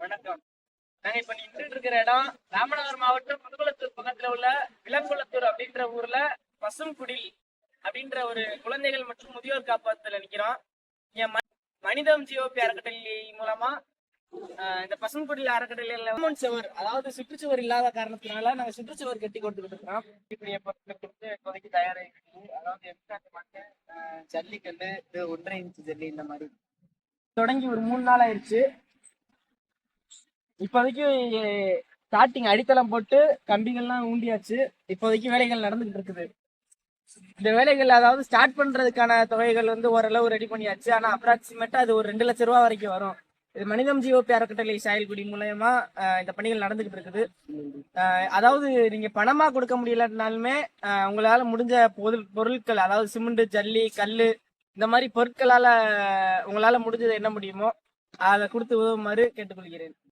வணக்கம். நாங்க இப்ப நின்றுட்டு இருக்கிற இடம் ராமநாதர் மாவட்டம் முதுகுளத்தூர் பக்கத்துல உள்ள விலங்குளத்தூர் அப்படின்ற ஊர்ல பசுங்குடில் அப்படின்ற ஒரு குழந்தைகள் மற்றும் முதியோர் காப்பகத்துல நிக்கிறோம். இங்க மனிதம் ஜிஓபி அறக்கட்டளை மூலமா ஆஹ், இந்த பசுங்குடில் அறக்கட்டளையில காம்பவுண்ட் சுவர் அதாவது சுற்றுச்சுவர் இல்லாத காரணத்தினால நாங்க சுற்றுச்சுவர் கட்டி கொடுத்துக்கிட்டு இருக்கிறோம். இப்படிய கொடுத்து இப்போதைக்கு தயாராகிருக்கு அதாவது எம்சாண்ட் மண்ணு ஜல்லிக்கல்லு ஒன்றரை இன்ச்சு ஜல்லி இந்த மாதிரி. தொடங்கி ஒரு மூணு நாள் ஆயிடுச்சு இப்போதைக்கு ஸ்டார்டிங் அடித்தளம் போட்டு கம்பிகள்லாம் ஊண்டியாச்சு. இப்போதைக்கு வேலைகள் நடந்துகிட்டு இருக்குது. இந்த வேலைகள் அதாவது ஸ்டார்ட் பண்றதுக்கான தொகைகள் வந்து ஓரளவு ரெடி பண்ணியாச்சு. ஆனா அப்ராக்சிமேட்டா அது ஒரு ரெண்டு லட்சம் ரூபா வரைக்கும் வரும். இது மனிதம் ஜிஓபி அறக்கட்டளை செயல்குடி மூலயமா இந்த பணிகள் நடந்துகிட்டு இருக்குது. அதாவது நீங்க பணமா கொடுக்க முடியலனாலுமே உங்களால முடிஞ்ச பொருள் பொருட்கள் அதாவது சிமெண்ட் ஜல்லி கல்லு இந்த மாதிரி பொருட்களால உங்களால முடிஞ்சது என்ன முடியுமோ அதை கொடுத்து உதவுமாறு கேட்டுக்கொள்கிறேன்.